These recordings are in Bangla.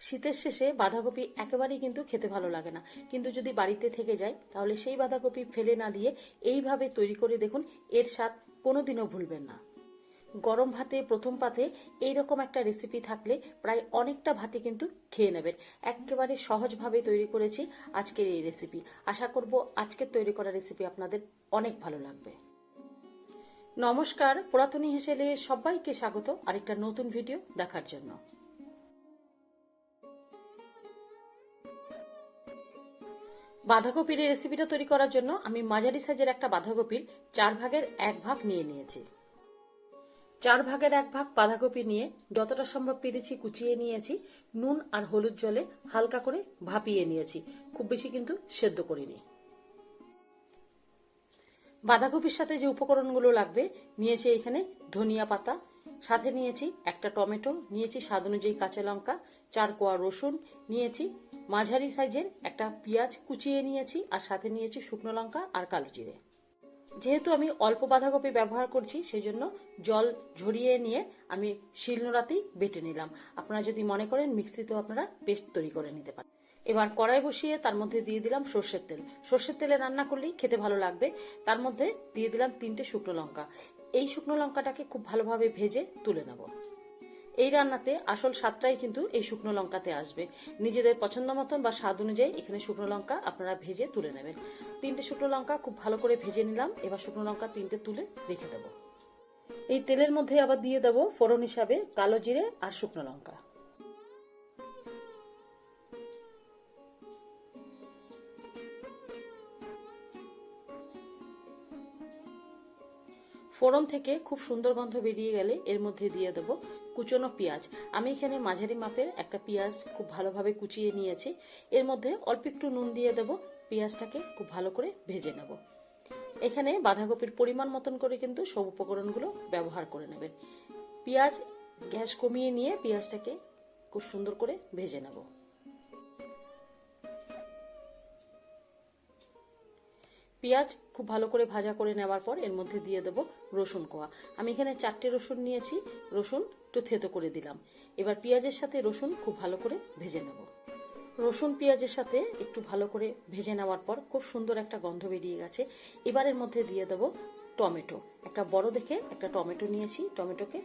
শীতের শেষে বাঁধাকপি একেবারেই কিন্তু খেতে ভালো লাগে না। কিন্তু যদি বাড়িতে থেকে যায়, তাহলে সেই বাঁধাকপি ফেলে না দিয়ে এইভাবে তৈরি করে দেখুন, এর স্বাদ কোনোদিনও ভুলবেন না। গরম ভাতে প্রথম পাতে এইরকম একটা রেসিপি থাকলে প্রায় অনেকটা ভাতে কিন্তু খেয়ে নেবেন। একেবারে সহজভাবে তৈরি করেছি আজকের এই রেসিপি আশা করব আজকের তৈরি করা রেসিপি আপনাদের অনেক ভালো লাগবে। নমস্কার, পুরাতনী হেসেলে সবাইকে স্বাগত। আরেকটা নতুন ভিডিও দেখার জন্য। বাঁধাকপির রেসিপিটা তৈরি করার জন্য আমি মাঝারি সাইজের একটা বাঁধাকপির চার ভাগের এক ভাগ নিয়ে নিয়েছি। চার ভাগের এক ভাগ বাঁধাকপি নিয়ে যতটা সম্ভব পেরেছি কুচিয়ে নিয়েছি, নুন আর হলুদ জলে হালকা করে ভাপিয়ে নিয়েছি, খুব বেশি কিন্তু সেদ্ধ করিনি। বাঁধাকপির সাথে যে উপকরণগুলো লাগবে, নিয়েছি এখানে ধনিয়া পাতা সাথে নিয়েছি একটা টমেটো, নিয়েছি স্বাদ অনুযায়ী কাঁচা লঙ্কা, চার কোয়া রসুন, নিয়েছি মাঝারি সাইজের একটা পেঁয়াজ কুচিয়ে নিয়েছি আর সাথে নিয়েছি শুকনো লঙ্কা আর কালো জিরে। যেহেতু আমি অল্প বাঁধাকপি ব্যবহার করছি সেই জন্য জল ঝরিয়ে নিয়ে আমি শিলনোড়াতেই বেটে নিলাম। আপনারা যদি মনে করেন মিক্সিতেও আপনারা পেস্ট তৈরি করে নিতে পারেন। এবার কড়াই বসিয়ে তার মধ্যে দিয়ে দিলাম সর্ষের তেল। সর্ষের তেলে রান্না করলেই খেতে ভালো লাগবে। তার মধ্যে দিয়ে দিলাম তিনটে শুকনো লঙ্কা। এই শুকনো লঙ্কাটাকে খুব ভালোভাবে ভেজে তুলে নেব। এই রান্নাতে আসল স্বাদটাই কিন্তু এই শুকনো লঙ্কাতে আসবে। নিজেদের পছন্দ মতন বা স্বাদ অনুযায়ী এখানে শুকনো লঙ্কা আপনারা ভেজে তুলে নেবেন। তিনটে শুকনো লঙ্কা খুব ভালো করে ভেজে নিলাম। এবার শুকনো লঙ্কা তিনটে তুলে রেখে দেব। এই তেলের মধ্যে আবার দিয়ে দেব ফোড়ন হিসাবে কালো জিরে আর শুকনো লঙ্কা। ফোড়ন থেকে খুব সুন্দর গন্ধ বেরিয়ে গেলে এর মধ্যে দিয়ে দেবো কুচনো পেঁয়াজ। আমি এখানে মাঝারি মাপের একটা পেঁয়াজ খুব ভালোভাবে কুচিয়ে নিয়েছি। এর মধ্যে অল্প একটু নুন দিয়ে দেবো। পেঁয়াজটাকে খুব ভালো করে ভেজে নেব। এখানে বাঁধাকপির পরিমাণ মতন করে কিন্তু সব উপকরণগুলো ব্যবহার করে নেবেন। পেঁয়াজ গ্যাস কমিয়ে নিয়ে পেঁয়াজটাকে খুব সুন্দর করে ভেজে নেব। পেঁয়াজ খুব ভালো করে ভাজা করে নেওয়ার পর এর মধ্যে দিয়ে দেবো রসুন কোয়া। আমি এখানে চারটে রসুন নিয়েছি, রসুন একটু থেতো করে দিলাম। এবার পেঁয়াজের সাথে রসুন খুব ভালো করে ভেজে নেব। রসুন পেঁয়াজের সাথে একটু ভালো করে ভেজে নেওয়ার পর খুব সুন্দর একটা গন্ধ বেরিয়ে গেছে। এবার এর মধ্যে দিয়ে দেবো টমেটো। একটা বড় দেখে একটা টমেটো নিয়েছি, টমেটোকে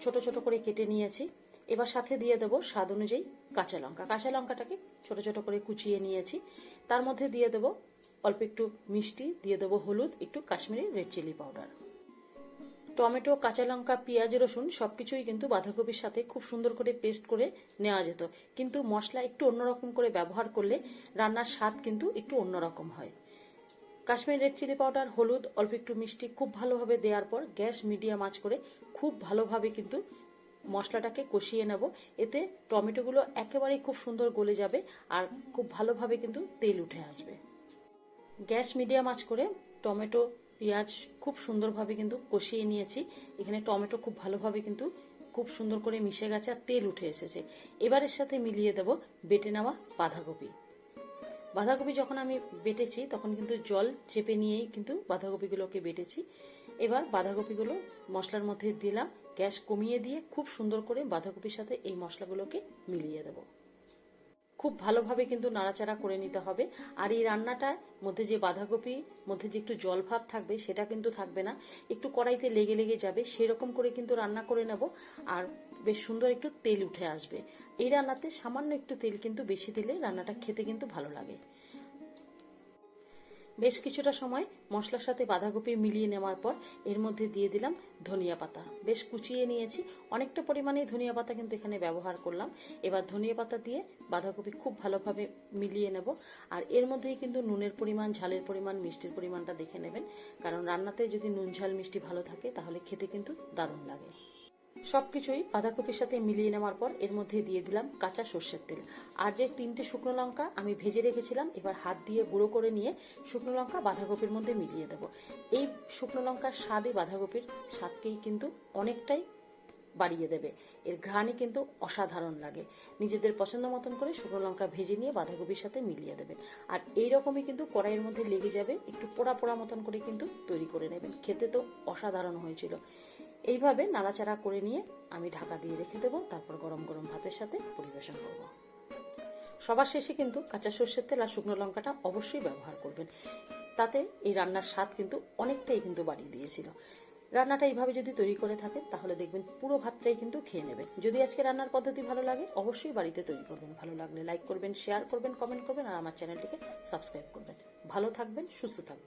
ছোট ছোট করে কেটে নিয়েছি। এবার সাথে দিয়ে দেবো স্বাদ অনুযায়ী কাঁচা লঙ্কা। কাঁচা লঙ্কাটাকে ছোট ছোট করে কুচিয়ে নিয়েছি। তার মধ্যে দিয়ে দেবো অল্প একটু মিষ্টি, দিয়ে দেবো হলুদ, একটু Kashmiri red chilli powder tomato, কাঁচা লঙ্কা, পেঁয়াজ, রসুন সবকিছুই কিন্তু বাঁধাকপির সাথে খুব সুন্দর করে পেস্ট করে নেওয়া যেত। কিন্তু মশলা একটু অন্যরকম করে ব্যবহার করলে রান্নার স্বাদ কিন্তু একটু অন্যরকম হয়। কাশ্মীর রেড চিলি পাউডার হলুদ, অল্প একটু মিষ্টি খুব ভালোভাবে দেওয়ার পর গ্যাস মিডিয়াম আঁচ করে খুব ভালোভাবে কিন্তু মশলাটাকে কষিয়ে নেব। এতে টমেটোগুলো একেবারেই খুব সুন্দর গলে যাবে আর খুব ভালোভাবে কিন্তু তেল উঠে আসবে। গ্যাস মিডিয়াম আঁচ করে টমেটো, পেঁয়াজ খুব সুন্দরভাবে কিন্তু কষিয়ে নিয়েছি। এখানে টমেটো খুব ভালোভাবে কিন্তু খুব সুন্দর করে মিশে গেছে আর তেল উঠে এসেছে। এবারের সাথে মিলিয়ে দেব বেটে নেওয়া বাঁধাকপি। বাঁধাকপি যখন আমি বেটেছি, তখন কিন্তু জল চেপে নিয়েই কিন্তু বাঁধাকপিগুলোকে বেটেছি। এবার বাঁধাকপিগুলো মশলার মধ্যে দিলাম। গ্যাস কমিয়ে দিয়ে খুব সুন্দর করে বাঁধাকপির সাথে এই মশলাগুলোকে মিলিয়ে দেবো। খুব ভালোভাবে কিন্তু নাড়াচাড়া করে নিতে হবে। আর এই রান্নাটার মধ্যে যে বাঁধাকপি, মধ্যে যে একটু জল ভাব থাকবে, সেটা কিন্তু থাকবে না। একটু কড়াইতে লেগে লেগে যাবে, সেরকম করে কিন্তু রান্না করে নেব। আর বেশ সুন্দর একটু তেল উঠে আসবে। এই রান্নাতে সামান্য একটু তেল কিন্তু বেশি দিলে রান্নাটা খেতে কিন্তু ভালো লাগে। বেশ কিছুটা সময় মশলার সাথে বাঁধাকপি মিলিয়ে নেওয়ার পর এর মধ্যে দিয়ে দিলাম ধনিয়া পাতা। বেশ কুচিয়ে নিয়েছি। অনেকটা পরিমাণে ধনিয়া পাতা কিন্তু এখানে ব্যবহার করলাম। এবার ধনিয়া পাতা দিয়ে বাঁধাকপি খুব ভালোভাবে মিলিয়ে নেব। আর এর মধ্যেই কিন্তু নুনের পরিমাণ, ঝালের পরিমাণ, মিষ্টির পরিমাণটা দেখে নেবেন। কারণ রান্নাতে যদি নুন, ঝাল, মিষ্টি ভালো থাকে, তাহলে খেতে কিন্তু দারুণ লাগে। সবকিছুই বাঁধাকপির সাথে মিলিয়ে নেওয়ার পর এর মধ্যে দিয়ে দিলাম কাঁচা সর্ষের তেল। আর যে তিনটে শুকনো লঙ্কা আমি ভেজে রেখেছিলাম, এবার হাত দিয়ে গুঁড়ো করে নিয়ে শুকনো লঙ্কা বাঁধাকপির মধ্যে মিলিয়ে দেব। এই শুকনো লঙ্কার স্বাদই বাঁধাকপির স্বাদকেই কিন্তু অনেকটাই বাড়িয়ে দেবে। এর ঘ্রাণই কিন্তু অসাধারণ লাগে। নিজেদের পছন্দ মতন করে শুকনো লঙ্কা ভেজে নিয়ে বাঁধাকপির সাথে মিলিয়ে দেবেন আর এই রকমই কিন্তু কড়াইয়ের মধ্যে লেগে যাবে, একটু পোড়া পোড়া মতন করে কিন্তু তৈরি করে নেবেন। খেতে তো অসাধারণ হয়েছিল। এইভাবে নাড়াচাড়া করে নিয়ে আমি ঢাকা দিয়ে রেখে দেবো। তারপর গরম গরম ভাতের সাথে পরিবেশন করব। সবার শেষে কিন্তু কাঁচা সর্ষের তেল আর শুকনো লঙ্কাটা অবশ্যই ব্যবহার করবেন। তাতে এই রান্নার স্বাদ কিন্তু অনেকটাই কিন্তু বাড়িয়ে দিয়েছিল। রান্নাটা এইভাবে যদি তৈরি করে থাকেন তাহলে দেখবেন পুরো ভাতটাই কিন্তু খেয়ে নেবেন যদি আজকে রান্নার পদ্ধতি ভালো লাগে, অবশ্যই বাড়িতে তৈরি করবেন। ভালো লাগলে লাইক করবেন শেয়ার করবেন কমেন্ট করবেন, আর আমার চ্যানেলটিকে সাবস্ক্রাইব করবেন। ভালো থাকবেন, সুস্থ থাকবেন।